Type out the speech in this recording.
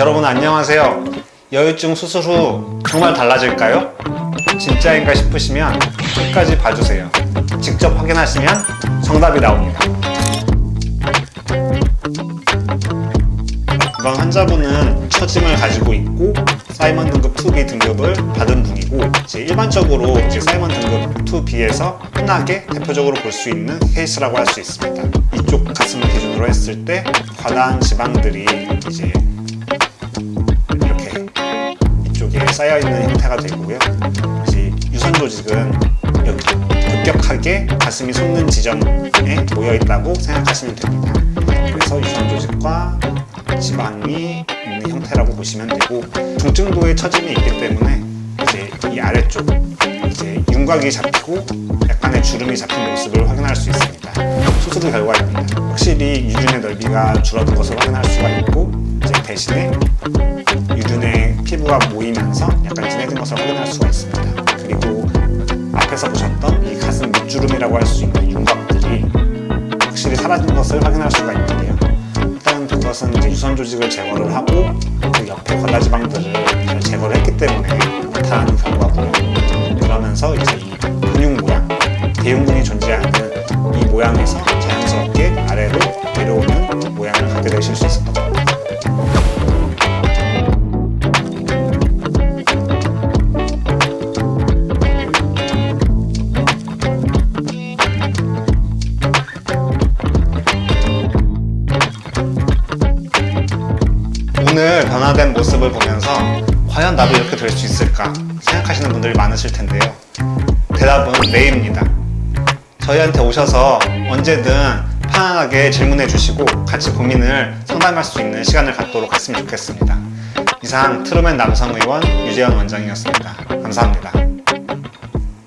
여러분 안녕하세요. 여유증 수술 후 정말 달라질까요? 진짜인가 싶으시면 끝까지 봐주세요. 직접 확인하시면 정답이 나옵니다. 이번 환자분은 처짐을 가지고 있고 사이먼 등급 2B 등급을 받은 분이고 이제 일반적으로 이제 사이먼 등급 2B에서 흔하게 대표적으로 볼 수 있는 케이스라고 할 수 있습니다. 이쪽 가슴을 기준으로 했을 때 과다한 지방들이 이제 쌓여 있는 형태가 되고요. 이제 유선 조직은 급격하게 가슴이 솟는 지점에 모여 있다고 생각하시면 됩니다. 그래서 유선 조직과 지방이 있는 형태라고 보시면 되고 중증도의 처짐이 있기 때문에 이제 이 아래쪽 이제 윤곽이 잡히고 약간의 주름이 잡힌 모습을 확인할 수 있습니다. 수술 후 결과입니다. 확실히 유륜의 넓이가 줄어든 것을 확인할 수가 있고 이제 대신에 피부가 모이면서 약간 진해진 것을 확인할 수가 있습니다. 그리고 앞에서 보셨던 이 가슴 밑주름이라고 할 수 있는 윤곽들이 확실히 사라진 것을 확인할 수가 있는데요. 일단 그것은 이제 유선 조직을 제거를 하고 그 옆에 걸라지방들을 잘 제거를 했기 때문에 나타나는 결과고요. 그러면서 이제 이 근육 모양, 대흉근이 존재하는 이 모양에서 오늘 변화된 모습을 보면서 과연 나도 이렇게 될 수 있을까 생각하시는 분들이 많으실 텐데요. 대답은 네입니다. 저희한테 오셔서 언제든 편안하게 질문해 주시고 같이 고민을 상담할 수 있는 시간을 갖도록 했으면 좋겠습니다. 이상 트루맨 남성의원 유재현 원장이었습니다. 감사합니다.